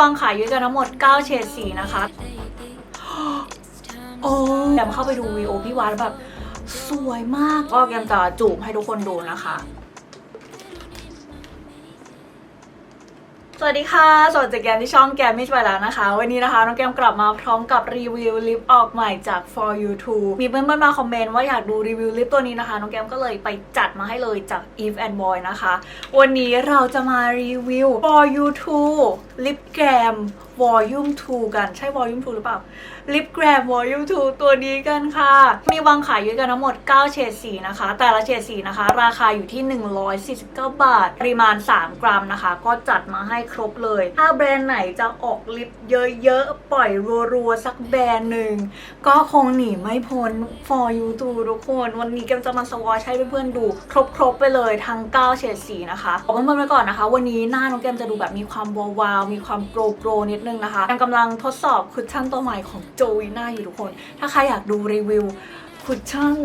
วางขายอยู่กันทั้งหมด 9 เฉดสีนะคะ โอ้แกมเข้าไปดูวีโอพี่วานแล้วแบบ สวยมาก ก็แกมจะจูบให้ทุกคนดูนะคะ สวัสดีค่ะ สวัสดีแกมที่ช่องแกมมิชไปแล้วนะคะ วันนี้นะคะน้องแกมกลับมาพร้อมกับรีวิวลิปออกใหม่จาก for you too มีเพื่อนๆมาคอมเมนต์ว่าอยากดูรีวิวลิปตัวนี้นะคะน้องแกมก็เลยไปจัดมาให้เลยจาก Eve and Boy นะคะ วันนี้เราจะมารีวิว for you too ลิปแกม volume 2 กันใช่ volume 2 หรือเปล่า ลิปแกรม volume 2 ตัวนี้กันค่ะ มีวางขายอยู่กันทั้งหมด 9 เฉดสีนะคะ แต่ละเฉดสีนะคะ ราคาอยู่ที่ 149 บาท ปริมาณ 3 กรัมนะคะ ก็จัดมาให้ครบเลย ถ้าแบรนด์ไหนจะออกลิปเยอะๆ ปล่อยรัวๆ สักแบรนด์หนึ่ง ก็คงหนีไม่พ้น for you too ทุกคน วันนี้แกมจะมาสวอชให้เพื่อนๆดู ครบๆ ไปเลยทั้ง 9 เฉดสีนะคะบอกเพื่อนๆไว้ก่อนนะคะ วันนี้หน้าน้องแกมจะดูแบบมีความวาวๆมีความโปรโปรๆนิดนึงนะคะแกมกำลังทดสอบคุชชั่นตัวใหม่ของโจวีน่าอยู่ทุกคน ถ้าใครอยากดูรีวิวคุชชั่น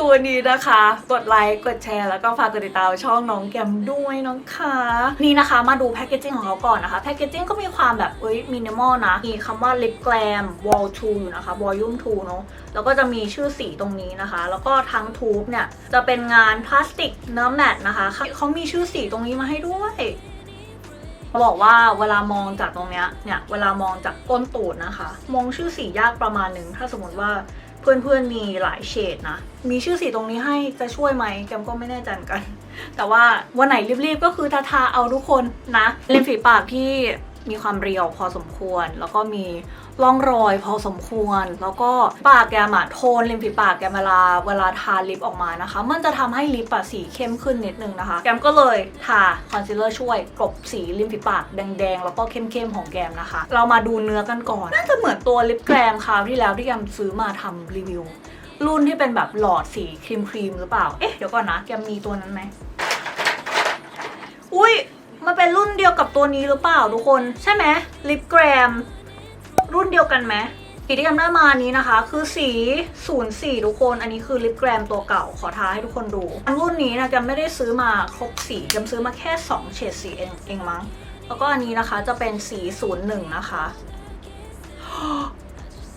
ตัวนี้นะคะ กดไลค์กดแชร์แล้วก็ฝากกดติดตามช่องน้องแกมด้วยน้องคะนี่นะคะมาดูแพคเกจจิ้งของเขาก่อนนะคะแพคเกจจิ้งก็มีความแบบเอ้ยมินิมอลนะ มีคำว่า lip glam wall 2อยู่นะคะ volume 2เนอะแล้วก็จะมีชื่อสีตรงนี้นะคะ แล้วก็ทั้งทูบเนี่ยจะเป็นงานพลาสติกเนื้อแมตนะคะเขามีชื่อสีตรงนี้มาให้ด้วยเขาบอกว่าเวลามองจากตรงเนี้ยเนี่ยเวลามองจากก้นตูดนะคะ มองชื่อสียากประมาณหนึ่งถ้าสมมติว่า เพื่อนๆมีหลายเฉดนะ มีชื่อสีตรงนี้ให้จะช่วยไหมแกมก็ไม่แน่ใจกัน แต่ว่าวันไหนรีบๆก็คือทาทาๆเอาทุกคนนะริมฝีปากที่มีความเรียวพอสมควร แล้วก็มี ร่องรอยพอสมควร แล้วก็ปากแกมอะโทนริมฝีปากแกเวลาเวลาทาลิปออกมานะคะ มันจะทำให้ลิปอะสีเข้มขึ้นนิดนึงนะคะ แกมก็เลยทาคอนซีลเลอร์ช่วยกลบสีริมฝีปากแดงๆ แล้วก็เข้มๆของแกมนะคะ เรามาดูเนื้อกันก่อน น่าจะเหมือนตัวลิปแกรมคราวที่แล้วที่แกมซื้อมาทำรีวิว รุ่นที่เป็นแบบหลอดสีครีมครีมๆหรือเปล่า เอ๊ะเดี๋ยวก่อนนะแกมมีตัวนั้นไหมอุ้ยมันเป็นรุ่นเดียวกับตัวนี้หรือเปล่าทุกคน ใช่ไหมลิปแกรม รุ่นเดียวกันไหมสีที่แกมได้มานี้นะคะ คือสี 04 ทุกคน อันนี้คือลิปแกรมตัวเก่าขอท้าให้ทุกคนดู รุ่นนี้นะแกมไม่ได้ซื้อมาครบสีแกมซื้อมาแค่ 2 เฉดสีเองเองมั้ง แล้วก็อันนี้นะคะจะเป็นสี 01 นะคะ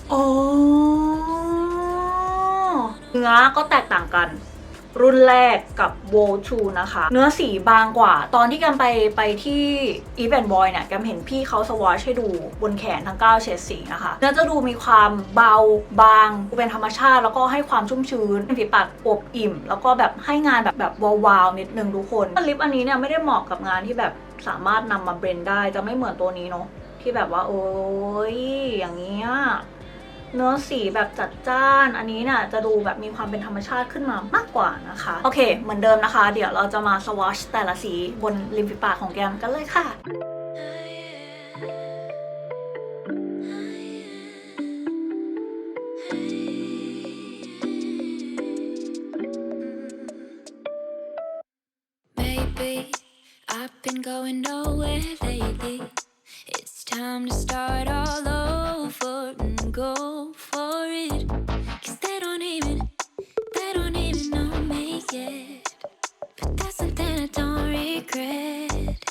โอ้เนื้อก็แตกต่างกัน รุ่นแรกกับโวชูนะคะ เนื้อสีบางกว่า ตอนที่แกมไปไปที่อีเวนบอยเนี่ยแกมเห็นพี่เขาสวอชให้ดูบนแขนทั้ง 9 เฉดสีนะคะเนื้อจะดูมีความเบาบางเป็นธรรมชาติ แล้วก็ให้ความชุ่มชื้นฝีปากอบอิ่ม แล้วก็แบบให้งานแบบแบบวาวๆนิดนึงทุกคนลิปอันนี้เนี่ยไม่ได้เหมาะกับงานที่แบบสามารถนำมาเบรนได้จะไม่เหมือนตัวนี้เนาะที่แบบว่าโอ้ยอย่างเงี้ย เนื้อสีแบบจัดจ้าน อันนี้เนี่ยจะดูแบบมีความเป็นธรรมชาติขึ้นมามากกว่านะคะ โอเค เหมือนเดิมนะคะ เดี๋ยวเราจะมาสวอชแต่ละสีบนริมฝีปากของแกมกันเลยค่ะ Go for it. Cause they don't even, they don't even know me yet. But that's something I don't regret.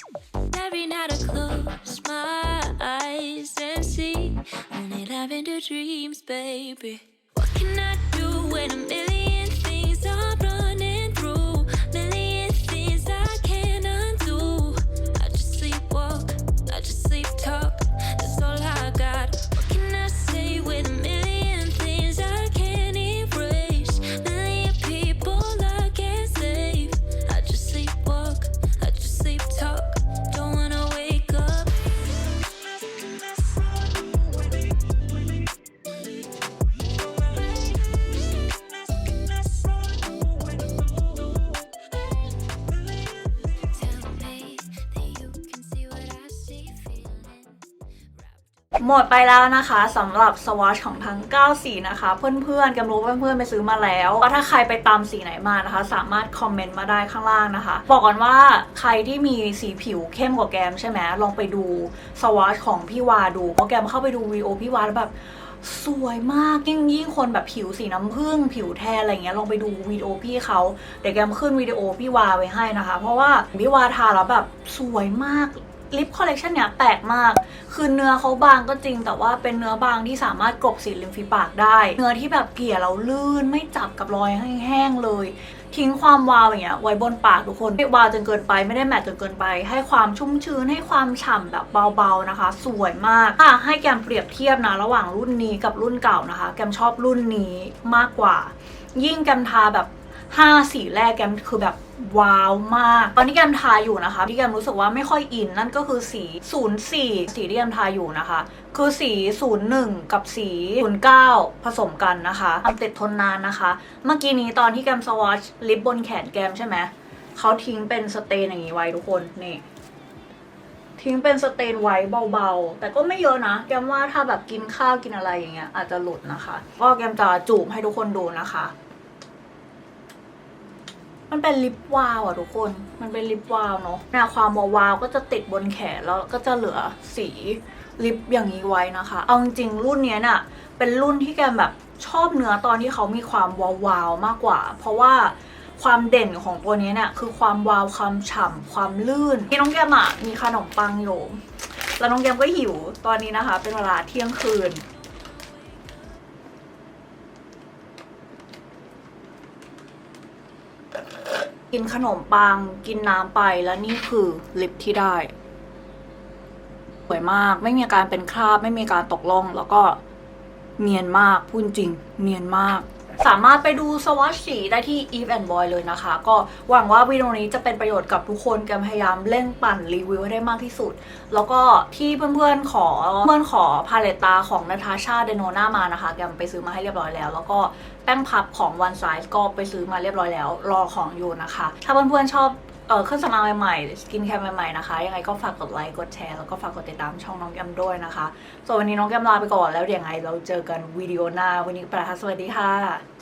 Every night I close my eyes and see only lavender dreams, baby. What can I do when a million หมดไปแล้วนะคะสำหรับสวอชของทั้ง 9 สีนะคะ เพื่อนๆแกมรู้เพื่อนๆไปซื้อมาแล้วก็ถ้าใครไปตามสีไหนมานะคะ สามารถคอมเมนต์มาได้ข้างล่างนะคะ บอกก่อนว่าใครที่มีสีผิวเข้มกว่าแกมใช่ไหมลองไปดูสวอชของพี่วาดูเพราะแกมเข้าไปดูวีโอพี่วาแล้วแบบสวยมากยิ่งยิ่งคนแบบผิวสีน้ำผึ้งผิวแทนอะไรเงี้ยลองไปดูวิดีโอพี่เขาเดี๋ยวแกมขึ้นวิดีโอพี่วาไว้ให้นะคะ เพราะว่าพี่วาทาแล้วแบบสวยมาก ลิปคอลเลกชันเนี้ยแปลกมาก คือเนื้อเขาบางก็จริง แต่ว่าเป็นเนื้อบางที่สามารถกลบสีริมฝีปากได้ เนื้อที่แบบเกลี่ยแล้วลื่นไม่จับกับรอยแห้งๆเลย ทิ้งความวาวอย่างเงี้ยไว้บนปากทุกคนไม่วาวจนเกินไปไม่ได้แมตต์จนเกินไป ให้ความชุ่มชื้นให้ความฉ่ำแบบเบาๆนะคะ สวยมากอะให้แกมเปรียบเทียบนะระหว่างรุ่นนี้กับรุ่นเก่านะคะ แกมชอบรุ่นนี้มากกว่า ยิ่งแกมทาแบบ 5 สีแรกแกมคือแบบว้าวมาก ตอนที่แกมทาอยู่นะคะ ที่แกมรู้สึกว่าไม่ค่อยอินนั่นก็คือสี 04 สีที่แกมทาอยู่นะคะ คือสี 01 กับสี 09 ผสมกันนะคะทำติดทนนานนะคะ เมื่อกี้นี้ตอนที่แกมสวอชลิปบนแขนแกมใช่ไหมเขาทิ้งเป็นสเตนอย่างนี้ไว้ทุกคนนี่ทิ้งเป็นสเตนไว้เบาๆ แต่ก็ไม่เยอะนะ แกมว่าถ้าแบบกินข้าวกินอะไรอย่างเงี้ยอาจจะหลุดนะคะ ก็แกมจะจูบให้ทุกคนดูนะคะ มันเป็นลิปวาวอะทุกคน มันเป็นลิปวาวเนาะนวความวาวๆก็จะติดบนแขนแล้วก็จะเหลือสีลิปอย่างนี้ไว้นะคะ เอาจริงๆรุ่นเนี้ยน่ะ เป็นรุ่นที่แกมแบบชอบเนื้อตอนที่เขามีความวาวๆมากกว่า เพราะว่าความเด่นของตัวนี้เนี่ยคือความวาวความฉ่ำความลื่นที่น้องแกมอะมีขนมปังอยู่แล้วน้องแกมก็หิวตอนนี้นะคะ เป็นเวลาเที่ยงคืน กินขนมปังกินน้ำไปแล้วนี่คือลิปที่ได้ สวยมากไม่มีอาการเป็นคราบ ไม่มีการตกล่อง แล้วก็เนียนมากพูดจริง เนียนมาก สามารถไปดูสวอชสีได้ที่ Eve and Boy เลยนะคะ ก็หวังว่าวิดีโอนี้จะเป็นประโยชน์กับทุกคนแกมพยายามเร่งปั่นรีวิวให้ได้มากที่สุด แล้วก็ที่เพื่อนๆขอเพื่อนขอพาเลตตาของนาทาชาเดโนนามานะคะแกมไปซื้อมาให้เรียบร้อยแล้ว แล้วก็แป้งพับของ One Size ก็ไปซื้อมาเรียบร้อยแล้ว รอของอยู่นะคะ ถ้าเพื่อนๆชอบ เออเครื่องสำอางใหม่ๆ สกินแคร์ใหม่ๆนะคะ ยังไงก็ฝากกดไลค์ กดแชร์ แล้วก็ฝากกดติดตามช่องน้องแกมด้วยนะคะ ส่วนวันนี้น้องแกมลาไปก่อนแล้วเดี๋ยวยังไงเราเจอกันวิดีโอหน้า วันนี้ประทัสสวัสดีค่ะ